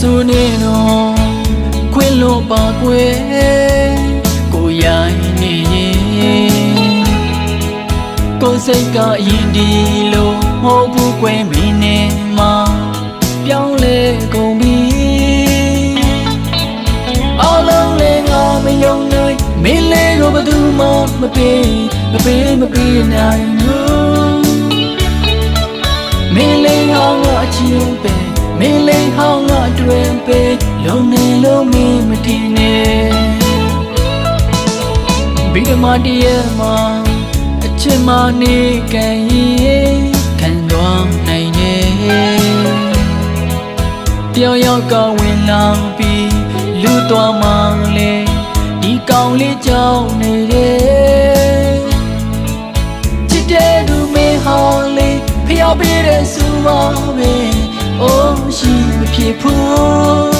ဆိုနေတော့ခွင့်လို့ပါကွယ်ကိုရိုင်းနေရင်ကိုယ်စိတ်ကအရင်ဒီလို့မဟုတ်ဘူးကွယ်မင်းနဲ့မှပြောင်းလဲကုန်ပြီအလုံးလေးငါမယုံနိုင်မင်းလေးကိုဘယ်သူမှမပေးမပေးမပေးနိုင်ဘူးမင်းလေးဟောင်းကအချင်းပဲမင်းလေးဟောင်းကအတွင် ပဲလုံနေလုံးမင်းမတည်နဲ့ဘိဓမာတည်းရဲ့မှာအချစ်မနေကန်ရင်ခံသွားနိုင်ရဲ့တယောက်ယောက်ကဝင်လာပြီးလူသွားမှလေဒီကောင်လေးကြောင်းနေတယ်ချစ်တဲ့လူမင်းဟောင်းလေးဖျော်ပေးတဲ့စူမောင်းပဲအိုးရှိမ ဖြစ်ဘူး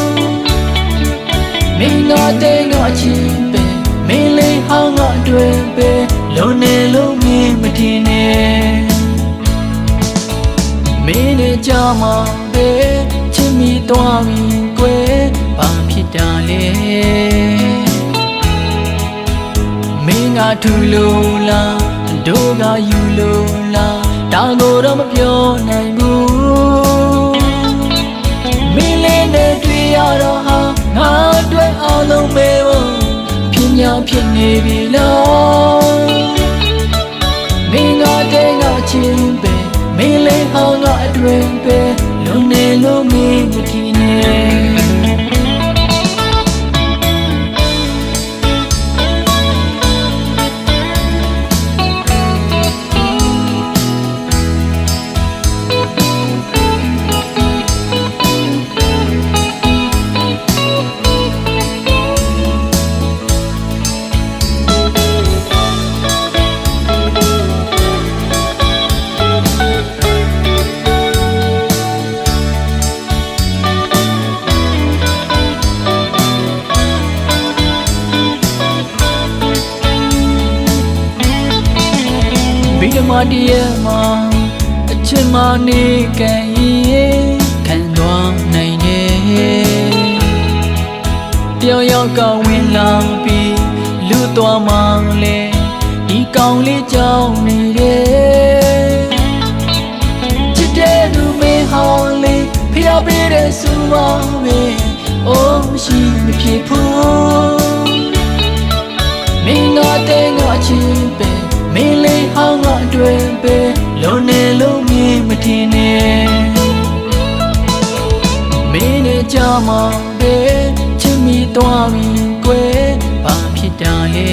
မင်းငါတဲ့ငါချင်းပဲမင်းလေးဟောင်းငါအတွင်ပဲလုံးနေလုံးမင်းမတင်နဲ့မင်းနဲ့ကြမှာပဲချစ်မိသွားပြီကွယ်ဘာဖြစ်တာလဲမင်းကထူလို့လားတို့ကယူလို့လားဒါကိုတော့မပြောနိုင် ဖြစ်냐ဖြစ်နေပြီလား တည်းရဲ့မှာအချစ်မနေကန်ရင်ခံသွားနိုင်တယ်တယောက်ယောက်ကဝင်လာပြီးလူသွားမှလေဒီကောင်လေးကြောင်းနေတယ်ချစ်တဲ့လူမင်းဟောင်းလေးဖျော်ပေးတဲ့စူမောင်းပဲအိုးမရှိမဖြစ်ဘူးမင်းငါတဲ့ငါချင်းပဲမင်းလေး ကြမှာပဲချစ်မိသွားပြီကွယ်ဘာဖြစ်တာလဲ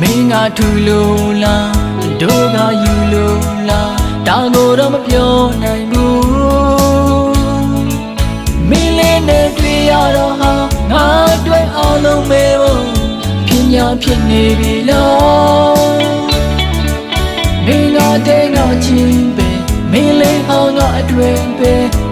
မင်းကထူလို့လားတို့ကယူလို့လားဒါကိုတော့မပြောနိုင်ဘူးမင်းလေးနဲ့တွေ့ရတော့ဟာငါအတွက်အလုံးပဲဘောဖြစ်냐ဖြစ်နေပြီလားမင်းကတဲ့ငါချင်း ပဲမင်းလေးဟော